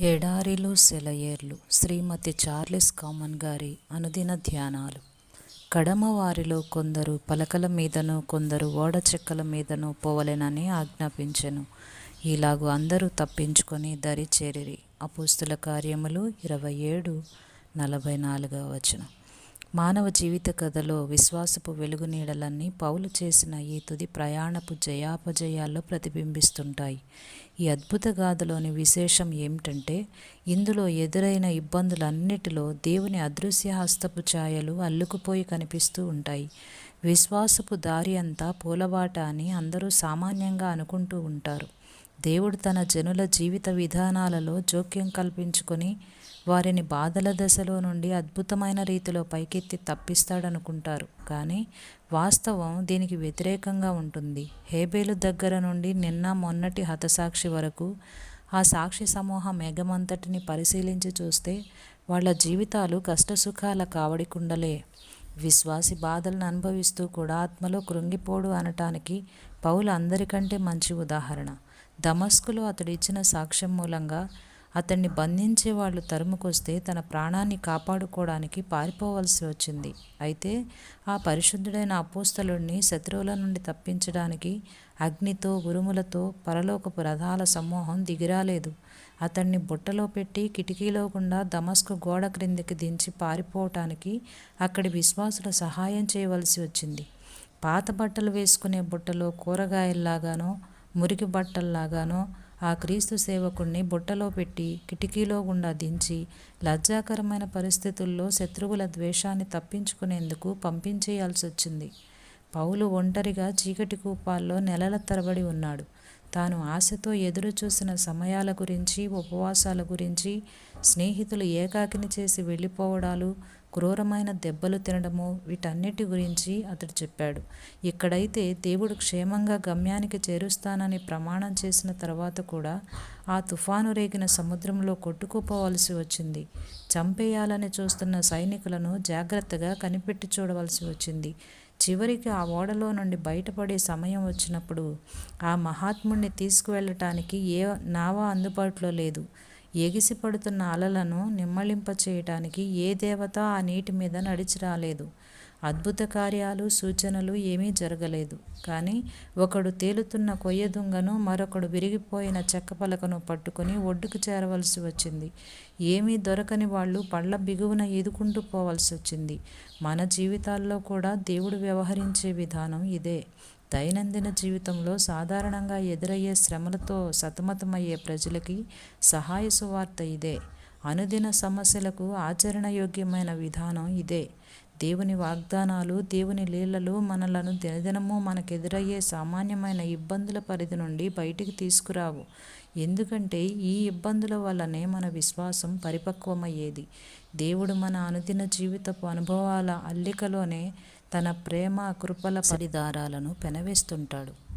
ఎడారిలో సెలయేర్లు శ్రీమతి Charles common గారి అనుదిన ధ్యానాలు. కడమ వారిలో కొందరు పలకల మీదను కొందరు ఓడ చెక్కల మీదను పోవలెనని ఆజ్ఞాపించెను. ఇలాగు అందరూ తప్పించుకొని దరి చేరిరి అపుస్తుల కార్యములు ఇరవై ఏడు నలభై నాలుగవ వచనం. మానవ జీవిత కథలో విశ్వాసపు వెలుగు నీడలన్నీ పౌలు చేసిన ఈ తుది ప్రయాణపు జయాపజయాల్లో ప్రతిబింబిస్తుంటాయి. ఈ అద్భుత గాథలోని విశేషం ఏమిటంటే ఇందులో ఎదురైన ఇబ్బందులన్నిటిలో దేవుని అదృశ్య హస్తపు ఛాయలు అల్లుకుపోయి కనిపిస్తూ ఉంటాయి. విశ్వాసపు దారి అంతా పూలబాట అని అందరూ సామాన్యంగా అనుకుంటూ ఉంటారు. దేవుడు తన జనుల జీవిత విధానాలలో జోక్యం కల్పించుకొని వారిని బాధల దశలో నుండి అద్భుతమైన రీతిలో పైకెత్తి తప్పిస్తాడనుకుంటారు. కానీ వాస్తవం దీనికి వ్యతిరేకంగా ఉంటుంది. హేబేలు దగ్గర నుండి నిన్న మొన్నటి హతసాక్షి వరకు ఆ సాక్షి సమూహం మేఘమంతటిని పరిశీలించి చూస్తే వాళ్ళ జీవితాలు కష్టసుఖాల కావడికుండలే విశ్వాసి బాధలను అనుభవిస్తూ కూడా ఆత్మలో కృంగిపోడు అనటానికి పౌలు అందరికంటే మంచి ఉదాహరణ. దమస్కులో అతడిచ్చిన సాక్ష్యం మూలంగా అతన్ని బంధించే వాళ్ళు తరుముకొస్తే తన ప్రాణాన్ని కాపాడుకోవడానికి పారిపోవలసి వచ్చింది. అయితే ఆ పరిశుద్ధుడైన అపోస్తలుడిని శత్రువుల నుండి తప్పించడానికి అగ్నితో ఉరుములతో పరలోకపు రథాల సమూహం దిగిరాలేదు. అతన్ని బుట్టలో పెట్టి కిటికీలో గుండా దమస్కు గోడ క్రిందికి దించి పారిపోవటానికి అక్కడి విశ్వాసుల సహాయం చేయవలసి వచ్చింది. పాత బట్టలు వేసుకునే బుట్టలో కూరగాయల్లాగానో మురికి బట్టల్లాగానో ఆ క్రీస్తు సేవకుణ్ణి బుట్టలో పెట్టి కిటికీలో గుండా దించి లజ్జాకరమైన పరిస్థితుల్లో శత్రువుల ద్వేషాన్ని తప్పించుకునేందుకు పంపించేయాల్సి వచ్చింది పౌలు ఒంటరిగా చీకటి కూపాల్లో నెలల తరబడి ఉన్నాడు. తాను ఆశతో ఎదురుచూసిన సమయాల గురించి ఉపవాసాల గురించి స్నేహితులు ఏకాకిని చేసి వెళ్ళిపోవడాలు క్రూరమైన దెబ్బలు తినడము వీటన్నిటి గురించి అతడు చెప్పాడు. ఇక్కడైతే దేవుడు క్షేమంగా గమ్యానికి చేరుస్తానని ప్రమాణం చేసిన తర్వాత కూడా ఆ తుఫాను రేగిన సముద్రంలో కొట్టుకుపోవలసి వచ్చింది. చంపేయాలని చూస్తున్న సైనికులను జాగ్రత్తగా కనిపెట్టి చూడవలసి వచ్చింది. చివరికి ఆ ఓడలో నుండి బయటపడే సమయం వచ్చినప్పుడు ఆ మహాత్ముడిని తీసుకువెళ్ళటానికి ఏ నావా అందుబాటులో లేదు. ఎగిసిపడుతున్న అలలను నిమ్మళింప చేయటానికి ఏ దేవత ఆ నీటి మీద నడిచి రాలేదు అద్భుత కార్యాలు సూచనలు ఏమీ జరగలేదు. కానీ ఒకడు తేలుతున్న కొయ్య దుంగను మరొకడు విరిగిపోయిన చెక్క పలకను పట్టుకుని ఒడ్డుకు చేరవలసి వచ్చింది. ఏమీ దొరకని వాళ్ళు పళ్ళ బిగువున ఈదుకుంటూ పోవలసి వచ్చింది. మన జీవితాల్లో కూడా దేవుడు వ్యవహరించే విధానం ఇదే. దైనందిన జీవితంలో సాధారణంగా ఎదురయ్యే శ్రమలతో సతమతమయ్యే ప్రజలకి సహాయ సువార్త ఇదే. అనుదిన సమస్యలకు ఆచరణయోగ్యమైన విధానం ఇదే. దేవుని వాగ్దానాలు దేవుని లీలలు మనలను దినదినము మనకెదురయ్యే సామాన్యమైన ఇబ్బందుల పరిధి నుండి బయటికి తీసుకురావు. ఎందుకంటే ఈ ఇబ్బందుల వల్లనే మన విశ్వాసం పరిపక్వమయ్యేది. దేవుడు మన అనుదిన జీవితపు అనుభవాల అల్లికలోనే తన ప్రేమ కృపల పరిదారాలను పెనవేస్తుంటాడు.